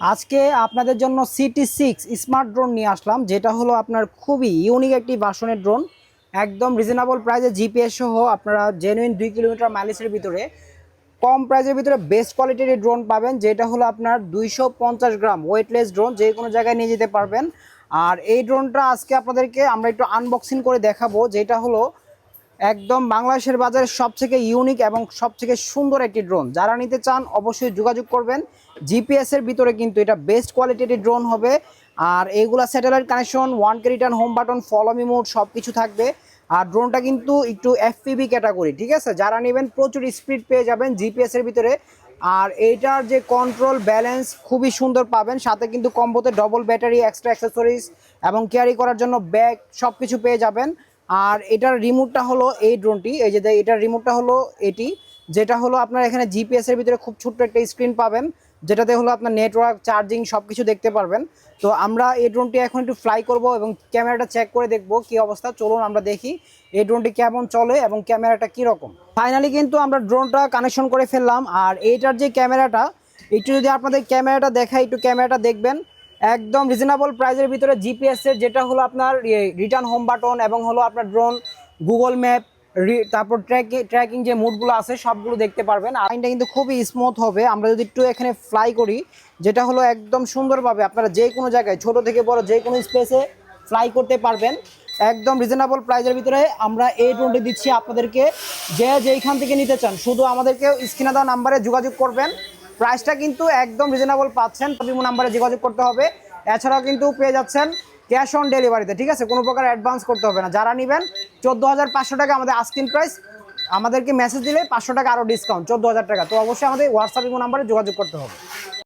আজকে আপনাদের জন্য সিটি সিক্স স্মার্ট ড্রোন নিয়ে আসলাম, যেটা হলো আপনার খুবই ইউনিক একটি বাসনের ড্রোন। একদম রিজনেবল প্রাইসে জিপিএস সহ আপনারা জেনুইন দুই কিলোমিটার মাইলেজের ভিতরে, কম প্রাইসের ভিতরে বেস্ট কোয়ালিটির ড্রোন পাবেন, যেটা হলো আপনার দুইশো পঞ্চাশ গ্রাম ওয়েটলেস ড্রোন, যে কোনো জায়গায় নিয়ে যেতে পারবেন। আর এই ড্রোনটা আজকে আপনাদেরকে আমরা একটু আনবক্সিং করে দেখাবো, যেটা হলো একদম বাংলাদেশের বাজারে সবথেকে ইউনিক এবং সবথেকে সুন্দর একটি ড্রোন যারা নিতে চান অবশ্যই যোগাযোগ করবেন। জিপিএস এর ভিতরে কিন্তু এটা বেস্ট কোয়ালিটির ড্রোন হবে। আর এইগুলা satellite connection one key return home button follow me mode সব কিছু থাকবে। আর ড্রোনটা কিন্তু একটু এফপিবি ক্যাটাগরি ঠিক আছে? যারা নেবেন প্রচুর স্পিড পেয়ে যাবেন জিপিএস এর ভিতরে। আর এইটার যে কন্ট্রোল ব্যালেন্স খুবই সুন্দর পাবেন। সাথে কিন্তু কম্বোতে ডবল ব্যাটারি এক্সট্রা অ্যাক্সেসরিজ এবং ক্যারি করার জন্য ব্যাগ সব কিছু পেয়ে যাবেন। আর এটার রিমোটটা হলো এই ড্রোনটি এই যে এটার রিমোটটা হলো এটি, যেটা হলো আপনার এখানে জিপিএস এর ভিতরে খুব ছোট্ট একটা স্ক্রিন পাবেন, যেটাতে হলো আপনার নেটওয়ার্ক চার্জিং সব কিছু দেখতে পারবেন। তো আমরা এই ড্রোনটি এখন একটু ফ্লাই করব এবং ক্যামেরাটা চেক করে দেখব কি অবস্থা। চলুন আমরা দেখি এই ড্রোনটি কেমন চলে এবং ক্যামেরাটা কি রকম। ফাইনালি কিন্তু আমরা ড্রোনটা কানেকশন করে ফেললাম, আর এইটার যে ক্যামেরাটা একটু যদি আপনাদের ক্যামেরাটা দেখাই, একটু ক্যামেরাটা দেখবেন। একদম রিজনেবল প্রাইসের ভিতরে জিপিএস এর, যেটা হলো আপনার রিটার্ন হোম বাটন এবং হলো আপনার ড্রোন গুগল ম্যাপ তারপর ট্র্যাকিং ট্র্যাকিং যে মুডগুলো আছে, সবগুলো দেখতে পারবেন। আইনটা কিন্তু খুবই স্মুথ হবে। আমরা যদি একটু এখানে ফ্লাই করি, যেটা হলো একদম সুন্দরভাবে আপনারা যে কোনো জায়গায়, ছোট থেকে বড় যে কোনো স্পেসে ফ্লাই করতে পারবেন। একদম রিজনেবল প্রাইসের ভিতরে আমরা এই ড্রোনটি দিচ্ছি আপনাদেরকে। যে যেইখান থেকে নিতে চান, শুধু আমাদেরকে স্ক্রিনে দেওয়া নাম্বারে যোগাযোগ করবেন। প্রাইসটা কিন্তু একদম রিজনেবল পাচ্ছেন। বিভিন্ন নাম্বারে যোগাযোগ করতে হবে। এছাড়াও কিন্তু পেয়ে যাচ্ছেন ক্যাশ অন ডেলিভারিতে ঠিক আছে? কোনো প্রকার অ্যাডভান্স করতে হবে না। যারা নেবেন, চোদ্দ হাজার পাঁচশো টাকা আমাদের আস্কিন প্রাইস আমাদেরকে মেসেজ দিলে পাঁচশো টাকা আরও ডিসকাউন্ট চোদ্দ হাজার টাকা। তো অবশ্যই আমাদের হোয়াটসঅ্যাপ ইমো নাম্বারে যোগাযোগ করতে হবে।